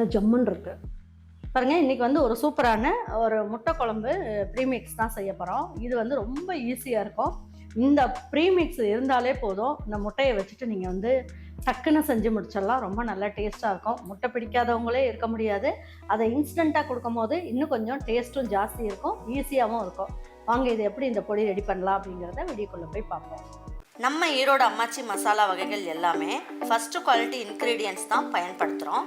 இல்லை ஜம்முன் இருக்கு. பாருங்க இன்றைக்கி வந்து ஒரு சூப்பரான ஒரு முட்டை குழம்பு ப்ரீமிக்ஸ் தான் செய்ய போகிறோம் இது வந்து ரொம்ப ஈஸியாக இருக்கும். இந்த ப்ரீமிக்ஸ் இருந்தாலே போதும். இந்த முட்டையை வச்சுட்டு நீங்கள் வந்து டக்குன்னு செஞ்சு முடிச்சிடலாம். ரொம்ப நல்லா டேஸ்ட்டாக இருக்கும். முட்டை பிடிக்காதவங்களே இருக்க முடியாது. அதை இன்ஸ்டண்ட்டாக கொடுக்கும் போது இன்னும் கொஞ்சம் டேஸ்ட்டும் ஜாஸ்தி இருக்கும். ஈஸியாகவும் இருக்கும். வாங்க இது எப்படி இந்த பொடி ரெடி பண்ணலாம் அப்படிங்கிறத வீடியோக்குள்ளே போய் பார்ப்போம். நம்ம ஈரோடு அம்மாச்சி மசாலா வகைகள் எல்லாமே ஃபஸ்ட்டு குவாலிட்டி இன்க்ரீடியன்ஸ் தான் பயன்படுத்துகிறோம்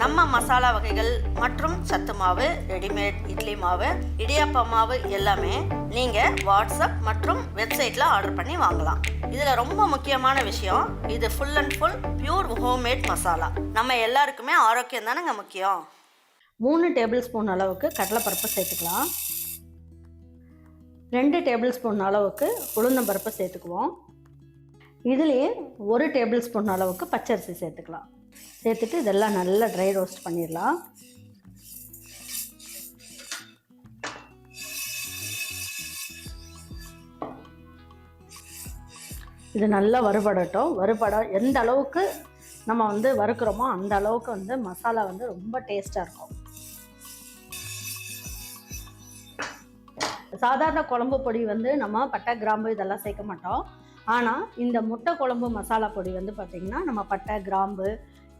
நம்ம மசாலா வகைகள் மற்றும் சத்து மாவு ரெடிமேட் இட்லி மாவு இடியாப்ப மாவு எல்லாமே நீங்கள் வாட்ஸ்அப் மற்றும் வெப்சைட்டில் ஆர்டர் பண்ணி வாங்கலாம். இதில் ரொம்ப முக்கியமான விஷயம் இது full and full pure homemade masala நம்ம எல்லாருக்குமே ஆரோக்கியம் தானேங்க முக்கியம்? மூணு டேபிள் ஸ்பூன் அளவுக்கு கடலைப்பருப்பு சேர்த்துக்கலாம். ரெண்டு டேபிள் ஸ்பூன் அளவுக்கு உளுந்தம்பருப்பு சேர்த்துக்குவோம். இதுலேயே ஒரு டேபிள் ஸ்பூன் அளவுக்கு பச்சரிசி சேர்த்துக்கலாம். சேர்த்துட்டு இதெல்லாம் நல்லா ட்ரை ரோஸ்ட் பண்ணிடலாம். இது நல்லா வறுபடட்டும். வறுபட எந்த அளவுக்கு நம்ம வந்து வறுக்கிறோமோ அந்த அளவுக்கு வந்து மசாலா வந்து ரொம்ப டேஸ்ட்டாக இருக்கும். சாதாரண குழம்பு பொடி வந்து நம்ம பட்டை கிராம்பு இதெல்லாம் சேர்க்க மாட்டோம். ஆனால் இந்த முட்டை குழம்பு மசாலா பொடி வந்து பார்த்திங்கன்னா நம்ம பட்டை கிராம்பு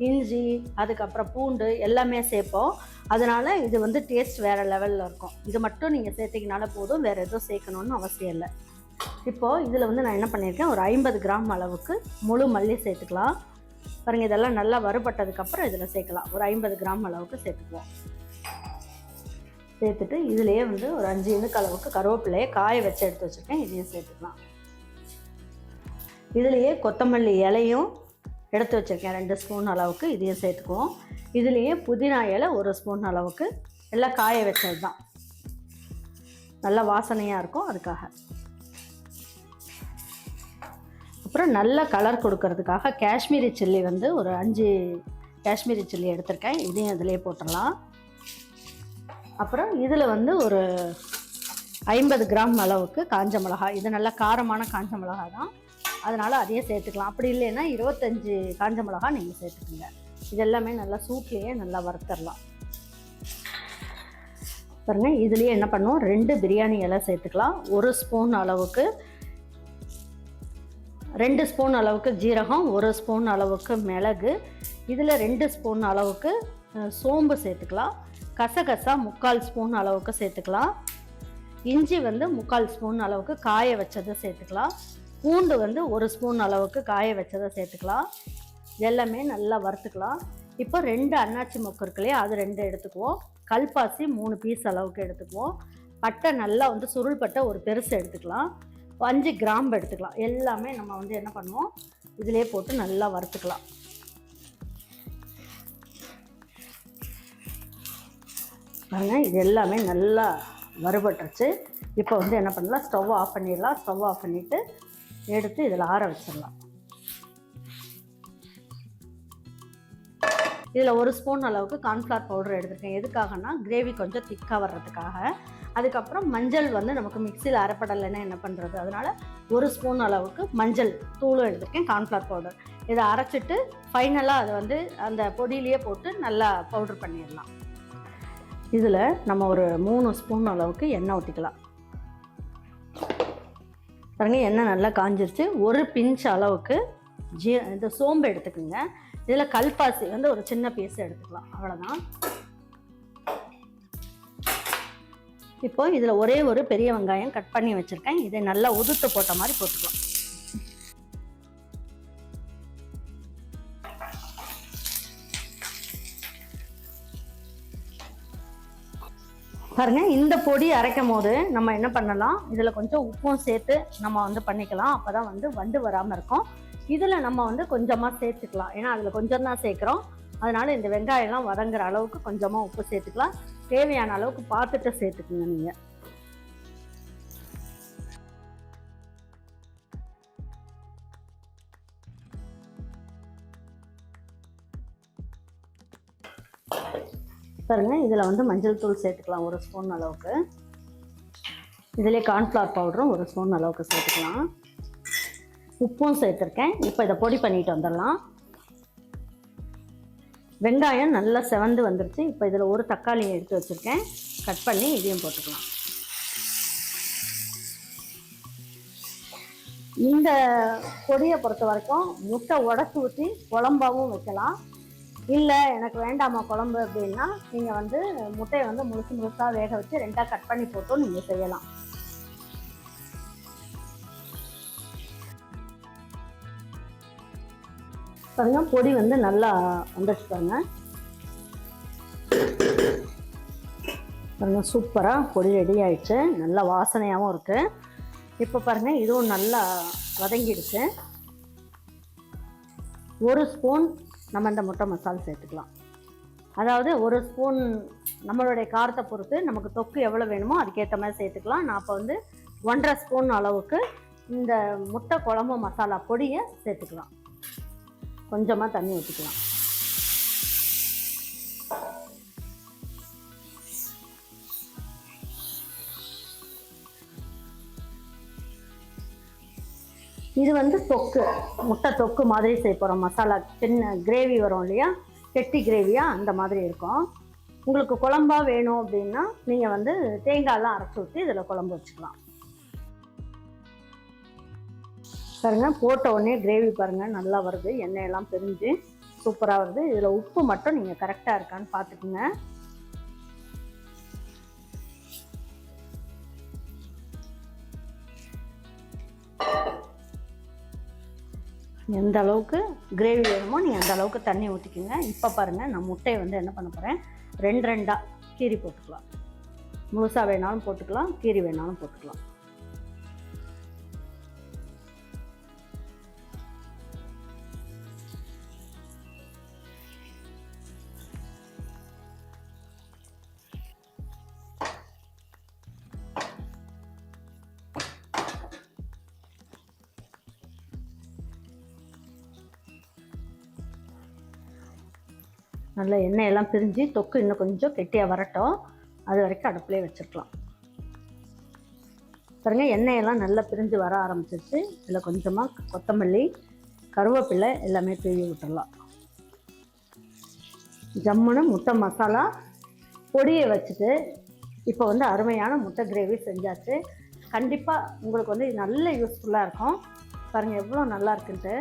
இஞ்சி அதுக்கப்புறம் பூண்டு எல்லாமே சேர்ப்போம். அதனால் இது வந்து டேஸ்ட் வேறு லெவலில் இருக்கும். இது மட்டும் நீங்கள் சேர்த்திங்கனால போதும் வேறு எதுவும் சேர்க்கணுன்னு அவசியம் இல்லை. இப்போது இதில் வந்து நான் என்ன பண்ணியிருக்கேன் ஒரு ஐம்பது கிராம் அளவுக்கு முழு மல்லி சேர்த்துக்கலாம். பாருங்கள் இதெல்லாம் நல்லா வறுபட்டதுக்கப்புறம் இதில் சேர்க்கலாம். ஒரு ஐம்பது கிராம் அளவுக்கு சேர்த்துக்குவோம். சேர்த்துட்டு இதுலேயே வந்து ஒரு அஞ்சு இனுக்கு அளவுக்கு கருவேப்பிலையை காய வச்சு எடுத்து வச்சுருக்கேன். இதையும் சேர்த்துக்கலாம். இதுலேயே கொத்தமல்லி இலையும் எடுத்து வச்சுருக்கேன் ரெண்டு ஸ்பூன் அளவுக்கு. இதையும் சேர்த்துக்குவோம். இதுலேயே புதினா இலை ஒரு ஸ்பூன் அளவுக்கு. எல்லாம் காய வச்சது தான். நல்லா வாசனையாக இருக்கும் அதுக்காக. அப்புறம் நல்ல கலர் கொடுக்கறதுக்காக காஷ்மீரி சில்லி வந்து ஒரு அஞ்சு காஷ்மீரி சில்லி எடுத்திருக்கேன். இதையும் இதிலே போட்டுடலாம். அப்புறம் இதில் வந்து ஒரு ஐம்பது கிராம் அளவுக்கு காஞ்ச மிளகா இது நல்ல காரமான காஞ்ச மிளகா தான். அதனால் அதையும் சேர்த்துக்கலாம். அப்படி இல்லைன்னா இருபத்தஞ்சி காஞ்ச மிளகா நீங்கள் சேர்த்துக்குங்க. இது எல்லாமே நல்லா சூட்லேயே நல்லா வறுத்தரலாம். பாருங்க இதுலேயே என்ன பண்ணுவோம்? ரெண்டு பிரியாணி இலை சேர்த்துக்கலாம். ஒரு ஸ்பூன் அளவுக்கு ரெண்டு ஸ்பூன் அளவுக்கு ஜீரகம் ஒரு ஸ்பூன் அளவுக்கு மிளகு. இதில் ரெண்டு ஸ்பூன் அளவுக்கு சோம்பு சேர்த்துக்கலாம். கசகசா முக்கால் ஸ்பூன் அளவுக்கு சேர்த்துக்கலாம். இஞ்சி வந்து முக்கால் ஸ்பூன் அளவுக்கு காய வச்சதை சேர்த்துக்கலாம். பூண்டு வந்து ஒரு ஸ்பூன் அளவுக்கு காய வச்சதை சேர்த்துக்கலாம். எல்லாமே நல்லா வறுத்துக்கலாம். இப்போ ரெண்டு அன்னாச்சி மொக்கு இருக்கு இல்லையா அது ரெண்டு எடுத்துக்குவோம். கல்பாசி மூணு பீஸ் அளவுக்கு எடுத்துக்குவோம். பட்டை நல்லா வந்து சுருள் பட்டை ஒரு பெருசு எடுத்துக்கலாம். அஞ்சு கிராம்பு எடுத்துக்கலாம். எல்லாமே நம்ம வந்து என்ன பண்ணுவோம் இதிலே போட்டு நல்லா வறுத்துக்கலாம். பாருங்கள் இது எல்லாமே நல்லா வறுபட்டுருச்சு. இப்போ வந்து என்ன பண்ணலாம் ஸ்டவ் ஆஃப் பண்ணிடலாம். ஸ்டவ் ஆஃப் பண்ணிவிட்டு எடுத்து இதில் ஆற வச்சிடலாம். இதில் ஒரு ஸ்பூன் அளவுக்கு கார்ன்ஃப்ளவர் பவுடர் எடுத்துருக்கேன். எதுக்காகனா கிரேவி கொஞ்சம் திக்காக வர்றதுக்காக. அதுக்கப்புறம் மஞ்சள் வந்து நமக்கு மிக்சியில் அரைப்படலைன்னா என்ன பண்ணுறது அதனால் ஒரு ஸ்பூன் அளவுக்கு மஞ்சள் தூளும் எடுத்துருக்கேன் கார்ன்ஃப்ளவர் பவுடர் இதை அரைச்சிட்டு ஃபைனலாக அதை வந்து அந்த பொடியிலேயே போட்டு நல்லா பவுடர் பண்ணிடலாம். இதில் நம்ம ஒரு மூணு ஸ்பூன் அளவுக்கு எண்ணெய் ஊற்றிக்கலாம் பாருங்கள் எண்ணெய் நல்லா காஞ்சிருச்சு. ஒரு பிஞ்ச் அளவுக்கு ஜீ இந்த சோம்பு எடுத்துக்கோங்க. இதில் கல்பாசி வந்து ஒரு சின்ன பீஸ் எடுத்துக்கலாம். அவ்வளோதான் இப்போ இதில் ஒரே ஒரு பெரிய வெங்காயம் கட் பண்ணி வச்சுருக்கேன். இதை நல்லா உதுத்து போட்ட மாதிரி போட்டுக்கலாம். பாருங்க இந்த பொடி அரைக்கும் போது நம்ம என்ன பண்ணலாம்? இதில் கொஞ்சம் உப்பும் சேர்த்து நம்ம வந்து பண்ணிக்கலாம். அப்போ தான் வந்து வண்டு வராமல் இருக்கும். இதில் நம்ம வந்து கொஞ்சமாக சேர்த்துக்கலாம். ஏன்னா அதில் கொஞ்சம் தான் சேர்க்குறோம். அதனால இந்த வெங்காயம்லாம் வதங்குற அளவுக்கு கொஞ்சமாக உப்பு சேர்த்துக்கலாம். தேவையான அளவுக்கு பார்த்துட்டு சேர்த்துக்குங்க நீங்கள் பாருங்கள் இதில் வந்து மஞ்சள் தூள் சேர்த்துக்கலாம் ஒரு ஸ்பூன் அளவுக்கு. இதிலே கார்ன்ஃப்ளவர் பவுடரும் ஒரு ஸ்பூன் அளவுக்கு சேர்த்துக்கலாம். உப்பும் சேர்த்துருக்கேன். இப்போ இதை பொடி பண்ணிட்டு வந்துடலாம். வெங்காயம் நல்லா செவந்து வந்துருச்சு. இப்போ இதில் ஒரு தக்காளி எடுத்து வச்சுருக்கேன். கட் பண்ணி இதையும் போட்டுக்கலாம். இந்த பொடியை பொறுத்த வரைக்கும் முட்டை உடச்சி ஊற்றி குழம்பாகவும் வைக்கலாம். இல்லை எனக்கு வேண்டாமா குழம்பு அப்படின்னா நீங்கள் வந்து முட்டையை வந்து முழுசு முழுசாக வேக வச்சு ரெண்டாக கட் பண்ணி போட்டும் நீங்கள் செய்யலாம். பாருங்க பொடி வந்து நல்லா வந்துடுச்சு பாருங்க. பாருங்க சூப்பராக பொடி ரெடி ஆயிடுச்சு. நல்லா வாசனையாகவும் இருக்குது இப்போ பாருங்க இதுவும் நல்லா வதங்கிடுச்சு. ஒரு ஸ்பூன் நம்ம இந்த முட்டை மசாலா சேர்த்துக்கலாம். அதாவது ஒரு ஸ்பூன் நம்மளுடைய காரத்தை பொறுத்து நமக்கு தொக்கு எவ்வளோ வேணுமோ அதுக்கேற்ற மாதிரி சேர்த்துக்கலாம். நான் இப்போ வந்து ஒன்றரை ஸ்பூன் அளவுக்கு இந்த முட்டை குழம்பு மசாலா பொடியை சேர்த்துக்கலாம். கொஞ்சமாக தண்ணி ஊற்றிக்கலாம் இது வந்து தொக்கு முட்டை தொக்கு மாதிரி செய்ய போகிறோம் மசாலா சின்ன கிரேவி வரும் இல்லையா? கெட்டி கிரேவியாக அந்த மாதிரி இருக்கும். உங்களுக்கு குழம்பா வேணும் அப்படின்னா நீங்கள் வந்து தேங்காயெல்லாம் அரைச்சி ஊற்றி இதில் குழம்பு வச்சுக்கலாம். பாருங்க போட்ட உடனே கிரேவி பாருங்கள் நல்லா வருது. எண்ணெயெல்லாம் பிரிஞ்சு சூப்பராக வருது. இதில் உப்பு மட்டும் நீங்கள் கரெக்டாக இருக்கான்னு பார்த்துக்குங்க. எந்த அளவுக்கு கிரேவி வேணுமோ நீங்கள் அந்த அளவுக்கு தண்ணி ஊற்றிக்கோங்க இப்போ பாருங்கள் நான் முட்டையை வந்து என்ன பண்ண போகிறேன் ரெண்டு ரெண்டாக கீரி போட்டுக்கலாம். முழுசாக வேணாலும் போட்டுக்கலாம் கீரி வேணாலும் போட்டுக்கலாம். நல்லா எண்ணெயெல்லாம் பிரிஞ்சு தொக்கு இன்னும் கொஞ்சம் கெட்டியாக வரட்டும். அது வரைக்கும் அடுப்புலேயே வச்சுருக்கலாம் பாருங்க எண்ணெயெல்லாம் நல்லா பிரிஞ்சு வர ஆரம்பிச்சிருச்சு. இதில் கொஞ்சமாக கொத்தமல்லி கருவேப்பிலை எல்லாமே தூவி விட்டுடலாம். ஜம்முன்னு முட்டை மசாலா பொடியை வச்சுட்டு இப்போ வந்து அருமையான முட்டை கிரேவி செஞ்சாச்சு. கண்டிப்பாக உங்களுக்கு வந்து இது நல்ல யூஸ்ஃபுல்லாக இருக்கும். பாருங்கள் எவ்வளோ நல்லா இருக்குன்ட்டு.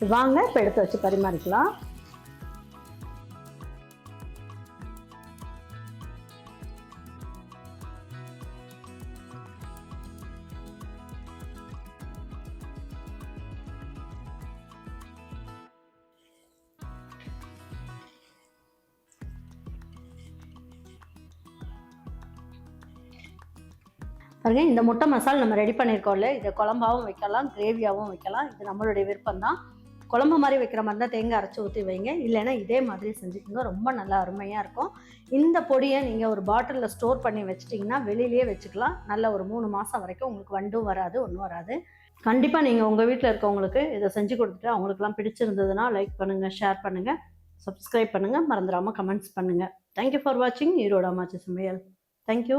வாங்க இப்போ எடுத்து வச்சு பரிமாறிக்கலாம். பாருங்க இந்த முட்டை மசாலா நம்ம ரெடி பண்ணியிருக்கோம்ல இதை குழம்பாவும் வைக்கலாம் கிரேவியாகவும் வைக்கலாம். இது நம்மளுடைய விருப்பம் தான் குழம்பு மாதிரி வைக்கிற மாதிரி தான் தேங்காய் அரைச்சி ஊற்றி வைங்க. இல்லைன்னா இதே மாதிரி செஞ்சுக்கோங்க. ரொம்ப நல்லா அருமையாக இருக்கும். இந்த பொடியை நீங்கள் ஒரு பாட்டிலில் ஸ்டோர் பண்ணி வச்சிட்டிங்கன்னா வெளியிலேயே வச்சுக்கலாம். நல்ல ஒரு மூணு மாதம் வரைக்கும் உங்களுக்கு வண்டும் வராது ஒன்றும் வராது. கண்டிப்பாக நீங்கள் உங்கள் வீட்டில் இருக்கவங்களுக்கு இதை செஞ்சு கொடுத்துட்டு அவங்களுக்குலாம் பிடிச்சிருந்ததுன்னா லைக் பண்ணுங்கள் ஷேர் பண்ணுங்கள் சப்ஸ்கிரைப் பண்ணுங்கள் மறந்துடாமல் கமெண்ட்ஸ் பண்ணுங்கள் தேங்க்யூ ஃபார் வாட்சிங் ஈரோடு அம்மாச்சி சமையல். தேங்க்யூ